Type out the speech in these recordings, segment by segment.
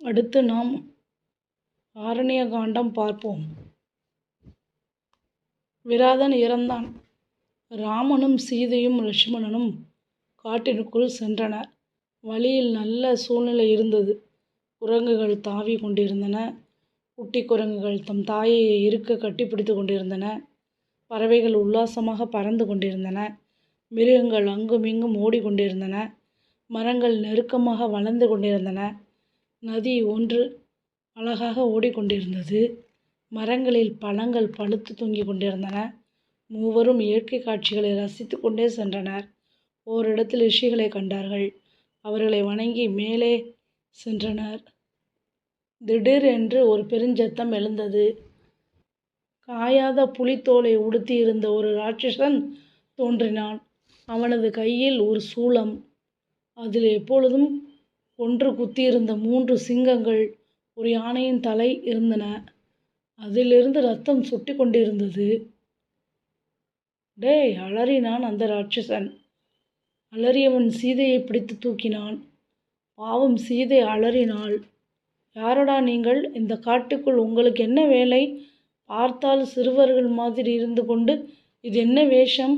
அடுத்து நாம் ஆரண்ய காண்டம் பார்ப்போம். விராதன் இறந்தான். ராமனும் சீதையும் லட்சுமணனும் காட்டினுக்குள் சென்றனர். வழியில் நல்ல சூழ்நிலை இருந்தது. குரங்குகள் தாவி கொண்டிருந்தன. குட்டி குரங்குகள் தம் தாயை இருக்க கட்டிப்பிடித்து கொண்டிருந்தன. பறவைகள் உல்லாசமாக பறந்து கொண்டிருந்தன. மிருகங்கள் அங்குமிங்கும் ஓடிக்கொண்டிருந்தன மரங்கள் நெருக்கமாக வளர்ந்து கொண்டிருந்தன. நதி ஒன்று அழகாக ஓடிக்கொண்டிருந்தது. மரங்களில் பழங்கள் பழுத்து தொங்கிக் கொண்டிருந்தன. மூவரும் இயற்கை காட்சிகளை ரசித்து கொண்டே சென்றனர். ஓரிடத்தில் ரிஷிகளை கண்டார்கள். அவர்களை வணங்கி மேலே சென்றனர். திடீர் என்று ஒரு பெருஞ்சத்தம் எழுந்தது. காயாத புலித்தோலை உடுத்தியிருந்த ஒரு ராட்சசன் தோன்றினான். அவனது கையில் ஒரு சூலம் அதில் எப்பொழுதும் ஒன்று குத்தியிருந்த மூன்று சிங்கங்கள் ஒரு யானையின் தலை இருந்தன. அதிலிருந்து ரத்தம் சுட்டி கொண்டிருந்தது. டேய் அலறினான் அந்த ராட்சசன். அலறியவன் சீதையை பிடித்து தூக்கினான். பாவம் சீதை அலறினாள். யாரடா நீங்கள்? இந்த காட்டுக்குள் உங்களுக்கு என்ன வேலை? பார்த்தால் சிறுவர்கள் மாதிரி இருந்து கொண்டு இது என்ன வேஷம்?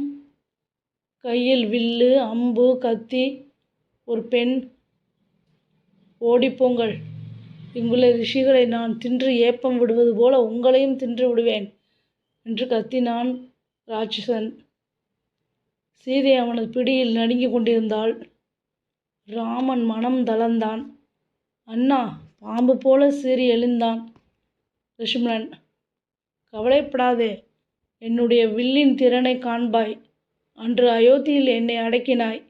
கையில் வில்லு அம்பு கத்தி ஒரு பெண் ஓடிப்போங்கள். இங்குள்ள ரிஷிகளை நான் தின்று ஏப்பம் விடுவது போல உங்களையும் தின்று விடுவேன் என்று கத்தினான் ராட்சசன். சீதை அவனது பிடியில் நடுங்கிக் கொண்டிருந்தாள். ராமன் மனம் தளர்ந்தான். அண்ணா பாம்பு போல சீறி எழுந்தான். லட்சுமணன் கவலைப்படாதே என்னுடைய வில்லின் திறனை காண்பாய். அன்று அயோத்தியில் என்னை அடக்கினாய்.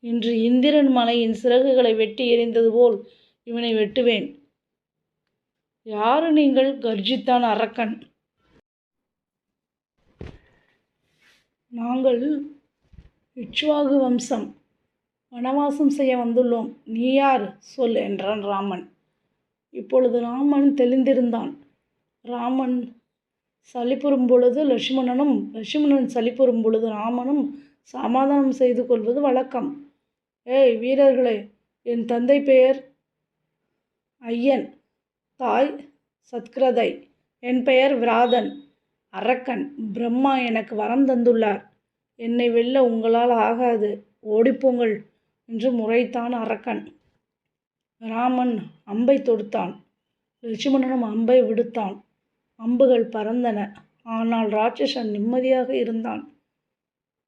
இன்று இந்திரன் மலையின் சிறகுகளை வெட்டி எறிந்தது போல் இவனை வெட்டுவேன். யாரு நீங்கள்? கர்ஜித்தான் அரக்கன். நாங்கள் இக்ஷ்வாகு வம்சம். வனவாசம் செய்ய வந்துள்ளோம். நீ யார்? சொல் என்றான் ராமன். இப்பொழுது ராமன் தெளிந்திருந்தான். ராமன் சளிப்புறும் பொழுது லட்சுமணனும் லட்சுமணன் சளிப்புறும் பொழுது ராமனும் சமாதானம் செய்து கொள்வது வழக்கம். ஏய் வீரர்களே என் தந்தை பெயர் ஐயன் தாய் சத்கிரதை என் பெயர் விராதன் அரக்கன் பிரம்மா எனக்கு வரம் தந்துள்ளார். என்னை வெல்ல உங்களால் ஆகாது ஓடிப்போங்கள் என்று முறைத்தான் அரக்கன். ராமன் அம்பை தொடுத்தான் லட்சுமணனும் அம்பை விடுத்தான். அம்புகள் பறந்தன ஆனால் ராட்சசன் நிம்மதியாக இருந்தான்.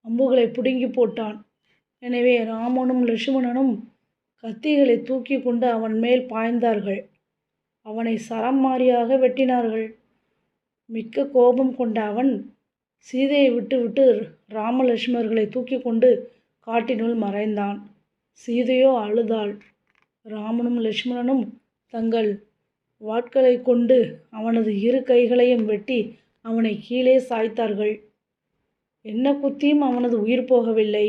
அம்புகளை பிடுங்கி போட்டான். எனவே ராமனும் லட்சுமணனும் கத்திகளை தூக்கி கொண்டு அவன் மேல் பாய்ந்தார்கள். அவனை சரம் மாறியாக வெட்டினார்கள். மிக்க கோபம் கொண்ட அவன் சீதையை விட்டுவிட்டு ராமலட்சுமர்களை தூக்கி கொண்டு காட்டினுள் மறைந்தான். சீதையோ அழுதாள். ராமனும் லட்சுமணனும் தங்கள் வாட்களை கொண்டு அவனது இரு கைகளையும் வெட்டி அவனை கீழே சாய்த்தார்கள். என்ன குத்தியும் அவனது உயிர் போகவில்லை.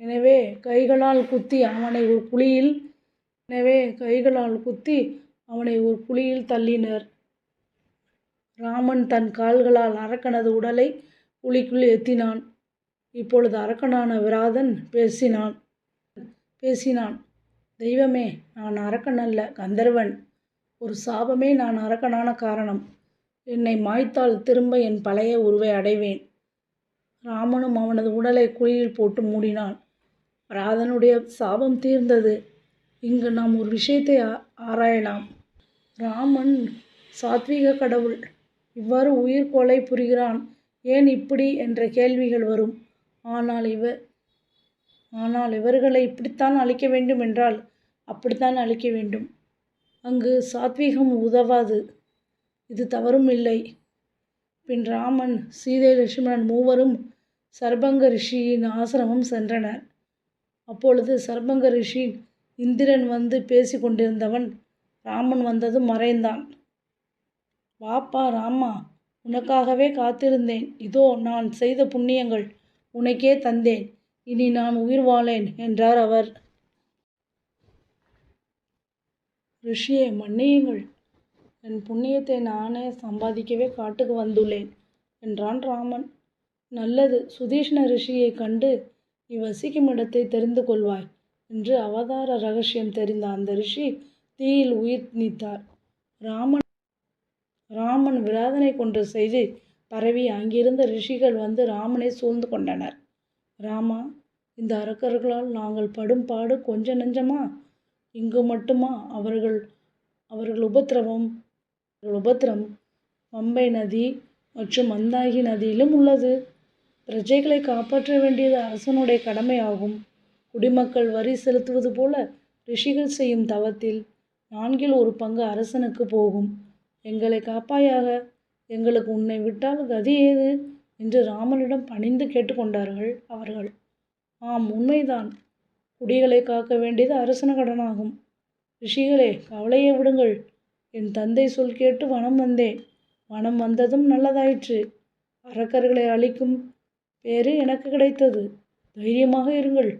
எனவே கைகளால் குத்தி அவனை ஒரு குழியில் எனவே கைகளால் குத்தி அவனை ஒரு குழியில் தள்ளினர். ராமன் தன் கால்களால் அரக்கனது உடலை குழிக்குள் எத்தினான் இப்பொழுது அரக்கனான விராதன் பேசினான். பேசினான் தெய்வமே நான் அரக்கன் அல்ல கந்தர்வன். ஒரு சாபமே நான் அரக்கனான காரணம். என்னை மாய்த்தால் திரும்ப என் பழைய உருவை அடைவேன். ராமனும் அவனது உடலை குழியில் போட்டு மூடினான். ராதனுடைய சாபம் தீர்ந்தது. இங்கு நாம் ஒரு விஷயத்தை ஆராயலாம். ராமன் சாத்வீக கடவுள் இவ்வாறு உயிர் கொலை புரிகிறான். ஏன் இப்படி என்ற கேள்விகள் வரும். ஆனால் இவ ஆனால் இவர்களை இப்படித்தான் அழிக்க வேண்டும் என்றால் அப்படித்தான் அழிக்க வேண்டும். அங்கு சாத்வீகம் உதவாது. இது தவறும் இல்லை. பின் ராமன் சீதை லட்சுமணன் மூவரும் சர்பங்க ரிஷியின் ஆசிரமம் சென்றனர். அப்பொழுது சர்பங்க ரிஷி இந்திரன் வந்து பேசி கொண்டிருந்தவன் ராமன் வந்ததும் மறைந்தான். வாப்பா ராமா உனக்காகவே காத்திருந்தேன். இதோ நான் செய்த புண்ணியங்கள் உனக்கே தந்தேன். இனி நான் உயிர் வாழேன் என்றார் அவர். ரிஷியை மன்னியுங்கள். என் புண்ணியத்தை நானே சம்பாதிக்கவே காட்டுக்கு வந்துள்ளேன் என்றான் ராமன். நல்லது. சுதீஷ்ண ரிஷியை கண்டு நீ வசிக்கும் இடத்தை தெரிந்து கொள்வாய் என்று அவதார ரகசியம் தெரிந்த அந்த ரிஷி தீயில் உயிர் நீத்தார். ராமன் ராமன் விராதனை கொன்ற செய்தி பரவி அங்கிருந்த ரிஷிகள் வந்து ராமனை சூழ்ந்து கொண்டனர். ராமா இந்த அரக்கர்களால் நாங்கள் படும் பாடு கொஞ்ச நெஞ்சமா? இங்கு மட்டுமா? அவர்கள் அவர்கள் உபத்திரவம் உபத்திரம் பம்பை நதி மற்றும் மந்தாகி நதியிலும் உள்ளது. பிரஜைகளை காப்பாற்ற வேண்டியது அரசனுடைய கடமையாகும். குடிமக்கள் வரி செலுத்துவது போல ரிஷிகள் செய்யும் தவத்தில் நான்கில் ஒரு பங்கு அரசனுக்கு போகும். எங்களை காப்பாயாக எங்களுக்கு உன்னை விட்டால் கதி ஏது? என்று ராமனிடம் பணிந்து கேட்டுக்கொண்டார்கள் அவர்கள். ஆம் உண்மைதான். குடிகளை காக்க வேண்டியது அரசன கடனாகும். ரிஷிகளே கவலையை விடுங்கள். என் தந்தை சொல் கேட்டு வனம் வந்தேன். வனம் வந்ததும் நல்லதாயிற்று. அரக்கர்களை அழிக்கும் பேறு எனக்கு கிடைத்தது. தைரியமாக இருங்கள்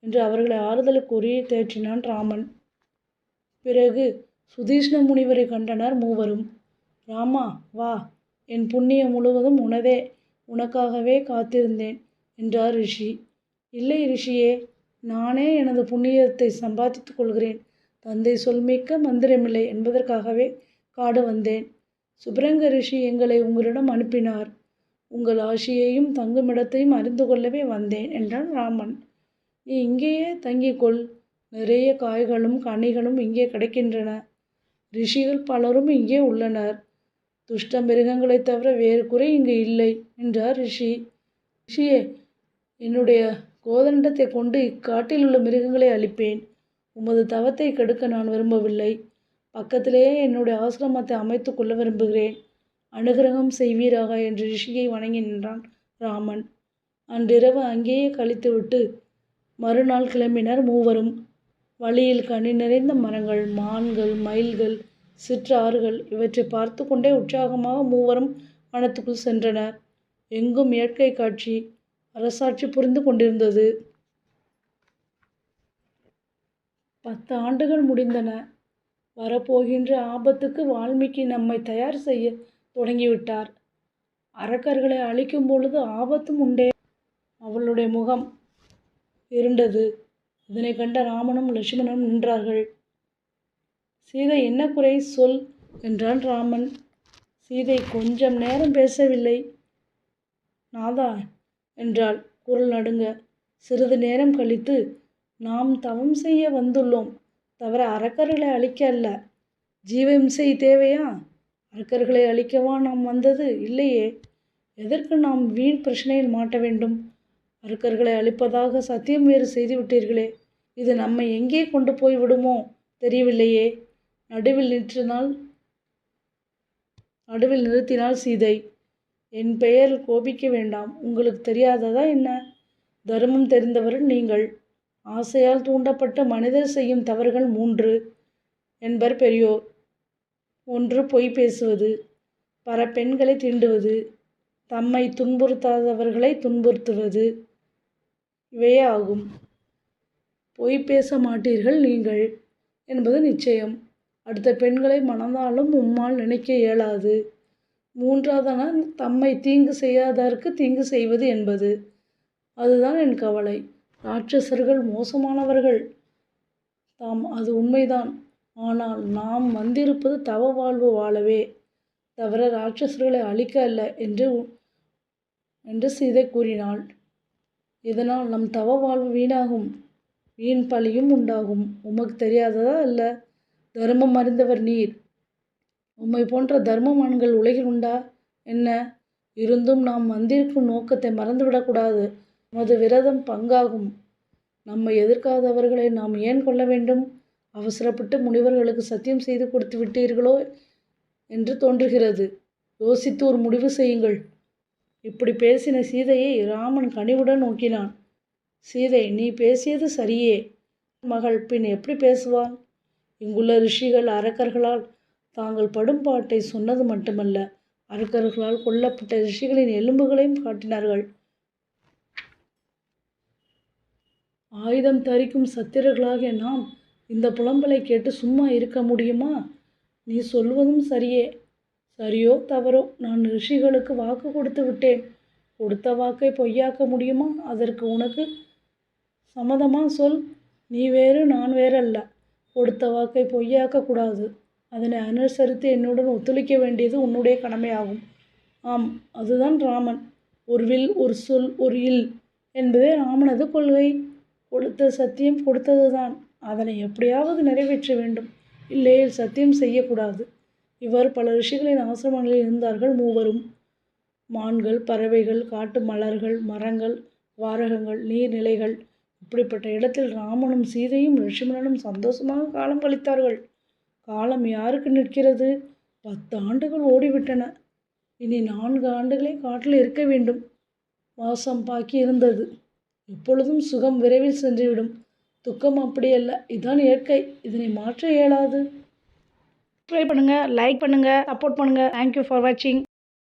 என்று அவர்களை ஆறுதலுக்குரிய தேற்றினான் ராமன். பிறகு சுதீஷ்ண முனிவரை கண்டனர் மூவரும். ராமா வா என் புண்ணியம் முழுவதும் உனதே உனக்காகவே காத்திருந்தேன் என்றார் ரிஷி. இல்லை ரிஷியே நானே எனது புண்ணியத்தை சம்பாதித்துக் கொள்கிறேன். தந்தை சொல்மிக்க மந்திரமில்லை என்பதற்காகவே காடு வந்தேன். சுப்ரங்க ரிஷி எங்களை உங்களிடம் அனுப்பினார். உங்கள் ஆசியையும் தங்குமிடத்தையும் அறிந்து கொள்ளவே வந்தேன் என்றான் ராமன். நீ இங்கேயே தங்கிக்கொள் நிறைய காய்களும் கனிகளும் இங்கே கிடைக்கின்றன. ரிஷிகள் பலரும் இங்கே உள்ளனர். துஷ்ட மிருகங்களைத் தவிர வேறு குறை இங்கு இல்லை என்றார் ரிஷி. ரிஷியே என்னுடைய கோதண்டத்தை கொண்டு இக்காட்டில் உள்ள மிருகங்களை அழிப்பேன். உமது தவத்தை கெடுக்க நான் விரும்பவில்லை. பக்கத்திலேயே என்னுடைய ஆசிரமத்தை அமைத்து கொள்ள விரும்புகிறேன். அனுகிரகம் செய்வீராக என்று ரிஷியை வணங்கி நின்றான் ராமன். அன்றிரவு அங்கேயே கழித்துவிட்டு மறுநாள் கிளம்பினர் மூவரும். வழியில் கனி நிறைந்த மரங்கள் மான்கள் மயில்கள் சிற்றாறுகள் இவற்றை பார்த்து கொண்டே உற்சாகமாக மூவரும் வனத்துக்குள் சென்றனர். எங்கும் இயற்கை காட்சி அரசாட்சி புரிந்து கொண்டிருந்தது. பத்து ஆண்டுகள் முடிந்தன. வரப்போகின்ற ஆபத்துக்கு வால்மீகி நம்மை தயார் செய்ய தொடங்கிவிட்டார். அரக்கர்களை அழிக்கும் பொழுது ஆபத்தும் உண்டே. அவளுடைய முகம் இருண்டது. இதனை கண்ட ராமனும் லட்சுமணனும் நின்றார்கள். சீதை என்ன குறை சொல் என்றான் ராமன். சீதை கொஞ்சம் நேரம் பேசவில்லை. நாதா என்றாள். குரல் நடுங்க. சிறிது நேரம் கழித்து நாம் தவம் செய்ய வந்துள்ளோம். தவிர அரக்கர்களை அழிக்க அல்ல. ஜீவஹிம்சை தேவையா? அரக்கர்களை அழிக்கவா நாம் வந்தது? இல்லையே. எதற்கு நாம் வீண் பிரச்சனையில் மாட்ட வேண்டும்? அரக்கர்களை அழிப்பதாக சத்தியம் வேறு செய்து விட்டீர்களே இது நம்மை எங்கே கொண்டு போய் விடுமோ? தெரியவில்லையே. நடுவில் நிற்றினால் நடுவில் நிறுத்தினாள் சீதை. என் பெயரில் கோபிக்க வேண்டாம். உங்களுக்கு தெரியாததா என்ன? தர்மம் தெரிந்தவர் நீங்கள். ஆசையால் தூண்டப்பட்ட மனிதர் செய்யும் தவறுகள் மூன்று. என்பர் பெரியோர் ஒன்று பொய் பேசுவது பல பெண்களை தீண்டுவது தம்மை துன்புறுத்தாதவர்களை துன்புறுத்துவது இவையே ஆகும். பொய் பேச மாட்டீர்கள் நீங்கள் என்பது நிச்சயம். அடுத்த பெண்களை மணந்தாலும் உம்மால் நினைக்க இயலாது. மூன்றாவதான தம்மை தீங்கு செய்யாதார்க்கு தீங்கு செய்வது என்பது. அதுதான் என் கவலை. ராட்சசர்கள் மோசமானவர்கள். தாம் அது உண்மைதான். ஆனால் நாம் வந்திருப்பது தவ வாழ்வு வாழவே தவிர ராட்சசர்களை அழிக்க அல்ல என்று என்று சீதை கூறினாள். இதனால் நம் தவ வாழ்வு வீணாகும். வீண் பழியும் உண்டாகும். உமக்கு தெரியாததா அல்ல? தர்மம் அறிந்தவர் நீர். உம்மை போன்ற தர்மமான்கள் உலகில் உண்டா? என்ன? இருந்தும் நாம் வந்திருக்கும் நோக்கத்தை மறந்துவிடக்கூடாது நமது விரதம் பங்காகும். நம்மை எதிர்க்காதவர்களை நாம் ஏன் கொள்ள வேண்டும்? அவசரப்பட்டு முனிவர்களுக்கு சத்தியம் செய்து கொடுத்து விட்டீர்களோ என்று தோன்றுகிறது. யோசித்து ஒரு முடிவு செய்யுங்கள். இப்படி பேசின சீதையை ராமன் கனிவுடன் நோக்கினான். சீதை நீ பேசியது சரியே. மகள் பின் எப்படி பேசுவாள் இங்குள்ள ரிஷிகள் அரக்கர்களால் தாங்கள் படும் பாட்டை சொன்னது மட்டுமல்ல அரக்கர்களால் கொல்லப்பட்ட ரிஷிகளின் எலும்புகளையும் காட்டினார்கள். ஆயுதம் தரிக்கும் சத்திரர்களாகிய நாம் இந்த புலம்பலை கேட்டு சும்மா இருக்க முடியுமா? நீ சொல்வதும் சரியே. சரியோ தவறோ நான் ரிஷிகளுக்கு வாக்கு கொடுத்து விட்டேன். கொடுத்த வாக்கை பொய்யாக்க முடியுமா? அதற்கு உனக்கு சம்மதமாக சொல். நீ வேறு நான் வேறல்ல. கொடுத்த வாக்கை பொய்யாக்கக்கூடாது அதனை அனுசரித்து என்னுடன் ஒத்துழைக்க வேண்டியது உன்னுடைய கடமையாகும். ஆம் அதுதான் ராமன். ஒரு வில் ஒரு சொல் ஒரு இல் என்பதே ராமனது கொள்கை. கொடுத்த சத்தியம் கொடுத்தது தான் அதனை எப்படியாவது நிறைவேற்ற வேண்டும். இல்லையில் சத்தியம் செய்யக்கூடாது. இவ்வாறு பல ரிஷிகளின் ஆசிரமங்களில் இருந்தார்கள் மூவரும். மான்கள் பறவைகள் காட்டு மலர்கள் மரங்கள் வாரகங்கள் நீர்நிலைகள். இப்படிப்பட்ட இடத்தில் ராமனும் சீதையும் ரிஷிமனும் சந்தோஷமாக காலம் கழித்தார்கள். காலம் யாருக்கு நிற்கிறது? பத்து ஆண்டுகள் ஓடிவிட்டன. இனி நான்கு ஆண்டுகளே காட்டில் இருக்க வேண்டும். மாசம் பாக்கி இருந்தது எப்பொழுதும் சுகம் விரைவில் சென்றுவிடும். துக்கம் அப்படியல்ல இதுதான் இயற்கை. இதனை மாற்ற இயலாது. ட்ரை பண்ணுங்கள் லைக் பண்ணுங்கள் சப்போர்ட் பண்ணுங்கள் தேங்க்யூ ஃபார் வாட்சிங்